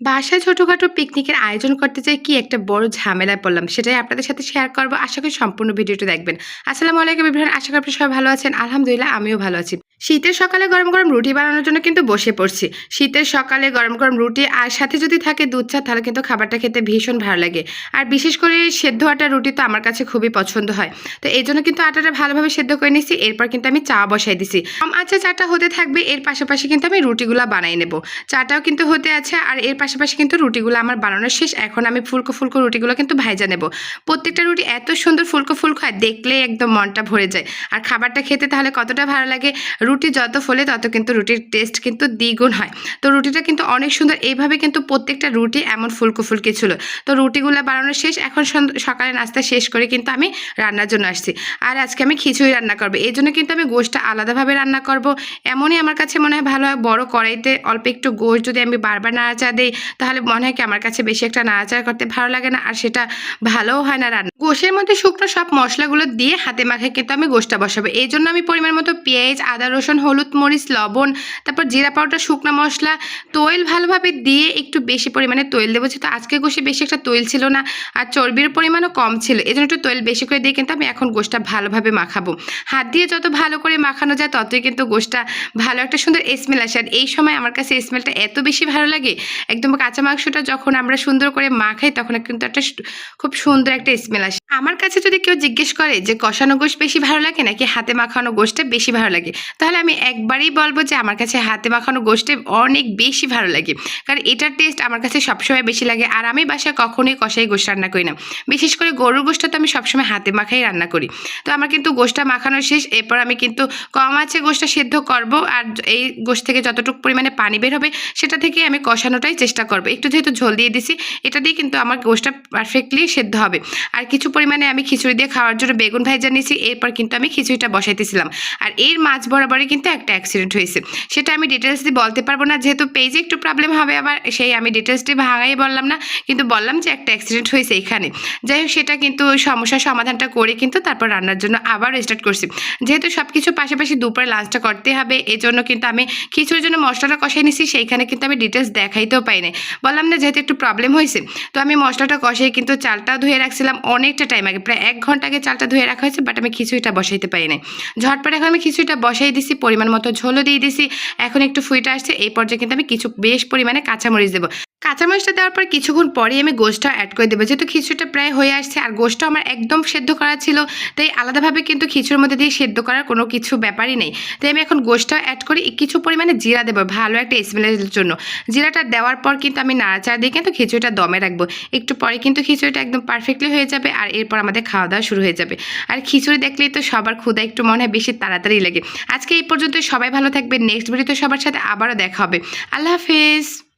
বাসায় ছোটোখাটো পিকনিকের আয়োজন করতে চাই কি একটা বড় ঝামেলায় পড়লাম সেটাই আপনাদের সাথে শেয়ার করব। আশা করি সম্পূর্ণ ভিডিওটি দেখবেন। আসসালামু আলাইকুম ইব্রাহিম আশা করি আপনি সবাই ভালো আছেন। আলহামদুলিল্লাহ, আমিও ভালো আছি। শীতের সকালে গরম গরম রুটি বানানোর জন্য কিন্তু বসে পড়ছি। শীতের সকালে গরম গরম রুটি আর সাথে যদি থাকে দুধ চা, তাহলে কিন্তু খাবারটা খেতে ভীষণ ভালো লাগে। আর বিশেষ করে সেদ্ধ আটা রুটি তো আমার কাছে খুবই পছন্দ হয়। তো এই জন্য কিন্তু আটাটা ভালোভাবে সেদ্ধ করে নিছি এরপর কিন্তু আমি চা বসাই দিছি। আচ্ছা চাটা হতে থাকবে, এর পাশাপাশি কিন্তু আমি রুটিগুলো বানাই নেব। চাটাও কিন্তু হতে আছে, আর এর পাশাপাশি কিন্তু রুটিগুলো আমার বানানো শেষ। এখন আমি ফুলকো ফুলকো রুটিগুলো কিন্তু ভাইজা নেব। প্রত্যেকটা রুটি এত সুন্দর ফুলকো ফুলকো হয় দেখলে একদম মনটা ভরে যায়। আর খাবারটা খেতে তাহলে কতটা ভালো লাগে? রুটি যত ফলে তত কিন্তু রুটির টেস্ট কিন্তু দ্বিগুণ হয়। তো রুটিটা কিন্তু অনেক সুন্দর। এইভাবে কিন্তু প্রত্যেকটা রুটি এমন ফুলকো ফুলকি ছিল। তো রুটিগুলো বানানো শেষ। এখন সকালে নাস্তা শেষ করে কিন্তু আমি রান্নার জন্য আসছি। আর আজকে আমি খিচুড়ি রান্না করব। এই জন্য কিন্তু আমি গোশটা আলাদাভাবে রান্না করব। এমনই আমার কাছে মনে হয় ভালো হয় বড় কড়াইতে অল্প একটু গোশ যদি আমি বারবার নাড়াচা দিই, তাহলে মনে হয় কি আমার কাছে বেশি একটা নাড়াচাড়া করতে ভালো লাগে না। আর সেটা ভালোও হয় না রান্না। গোশের মধ্যে শুকনো সব মশলাগুলো দিয়ে হাতে মাখে কিন্তু আমি গোশটা বসাবো। এই জন্য আমি পরিমাণ মতো পেঁয়াজ, আদা রসুন, হলুদ, মরিচ, লবণ, তারপর জিরা পাউডার, শুকনো মশলা, তৈল ভালোভাবে দিয়ে একটু বেশি পরিমাণে তৈল দেবো। যেহেতু আজকে গোশে বেশি একটা তৈল ছিল না আর চর্বির পরিমাণও কম ছিল এই জন্য একটু তৈল বেশি করে দিয়ে কিন্তু আমি এখন গোশটা ভালোভাবে মাখাবো। হাত দিয়ে যত ভালো করে মাখানো যায়, ততই কিন্তু গোশটা ভালো একটা সুন্দর স্মেল আসে। আর এই সময় আমার কাছে স্মেলটা এত বেশি ভালো লাগে, একদম কাঁচা মাংসটা যখন আমরা সুন্দর করে মাখাই, তখন কিন্তু একটা খুব সুন্দর একটা স্মেল আসে। আমার কাছে যদি কেউ জিজ্ঞেস করে যে কষানো গোশ বেশি ভালো লাগে নাকি হাতে মাখানো গোশটা বেশি ভালো লাগে, তাহলে আমি একবারই বলব যে আমার কাছে হাতে মাখানো গোশটা অনেক বেশি ভালো লাগে। কারণ এটার টেস্ট আমার কাছে সবসময় বেশি লাগে আর আমি বাসায় কখনোই কষাই গোশ রান্না করি না। বিশেষ করে গরুর গোশটা তো আমি সবসময় হাতে মাখাই রান্না করি। তো আমার কিন্তু গোশটা মাখানো শেষ, এরপর আমি কিন্তু কম আছে গোশটা সেদ্ধ করব আর এই গোশ থেকে যতটুকু পরিমাণে পানি বের হবে সেটা থেকে আমি কষানোটাই চেষ্টা করব। একটু যেহেতু ঝোল দিয়ে দিছি, এটা দিয়ে কিন্তু আমার গোশটা পারফেক্টলি সেদ্ধ হবে। আর কিছু পরিমাণে আমি খিচুড়ি দিয়ে খাওয়ার জন্য বেগুন ভাইজা নিয়েছি, এরপর কিন্তু আমি খিচুড়িটা বসাইতেছিলাম। আর এর মাঝ বরাবরই কিন্তু একটা অ্যাক্সিডেন্ট হয়েছে। সেটা আমি ডিটেলস দিয়ে বলতে পারব না, যেহেতু পেজে একটু প্রবলেম হবে আবার, সেই আমি ডিটেলসটি ভাঙাই বললাম না, কিন্তু বললাম যে একটা অ্যাক্সিডেন্ট হয়েছে এখানে। যাই হোক, সেটা কিন্তু সমস্যার সমাধানটা করে কিন্তু তারপর রান্নার জন্য আবার স্টার্ট করছি। যেহেতু সব কিছু পাশাপাশি দুপুরে লাঞ্চটা করতে হবে এই জন্য কিন্তু আমি খিচুড়ির জন্য মশলাটা কষাই নিছি, সেইখানে কিন্তু আমি ডিটেলস দেখাইতেও পাই নাই। বললাম না, যেহেতু একটু প্রবলেম হয়েছে, তো আমি মশলাটা কষাই কিন্তু চালটা ধুয়ে রাখছিলাম, অনেকটা টাইম আগে। প্রায় এক ঘণ্টা আগে চালটা ধুয়ে রাখা হয়েছে বাট আমি খিচুড়িটা বসাইতে পারি নাই। ঝটপট এখন আমি খিচুড়িটা বসাই দিছি, পরিমাণ মতো ঝোলও দিয়ে দিছি। এখন একটু ফুইটা আসছে, এই পর্যায়ে কিন্তু আমি কিছু, বেশ পরিমাণে কাঁচামরিচ দেবো। কাঁচামরিচটা দেওয়ার পর কিছুক্ষণ পরেই আমি গোশটা অ্যাড করে দেবো। যেহেতু খিচুড়িটা প্রায় হয়ে আসছে, আর গোশটা আমার একদম সেদ্ধ করা ছিল, তাই আলাদাভাবে কিন্তু খিচুড়ির মধ্যে দিয়ে সেদ্ধ করার কোনো কিছু ব্যাপারই নেই। তাই আমি এখন গোশটা অ্যাড করি কিছু পরিমাণে জিরা দেবো, ভালো একটা স্মেলের জন্য। জিরাটা দেওয়ার পর কিন্তু আমি নাড়াচাড়া দিয়ে কিন্তু খিচুড়িটা দমে রাখব। একটু পরে কিন্তু খিচুড়িটা একদম পারফেক্টলি হয়ে যাবে, আর এরপর আমাদের খাওয়া দাওয়া শুরু হয়ে যাবে। আর খিচুড়ি দেখলেই তো সবার ক্ষুদা একটু মনে হয়, বেশি তাড়াতাড়ি লাগে। আজকে এই পর্যন্ত সবাই ভালো থাকবে নেক্সট ভিডিওতে সবার সাথে আবারও দেখা হবে। আল্লাহ হাফেজ।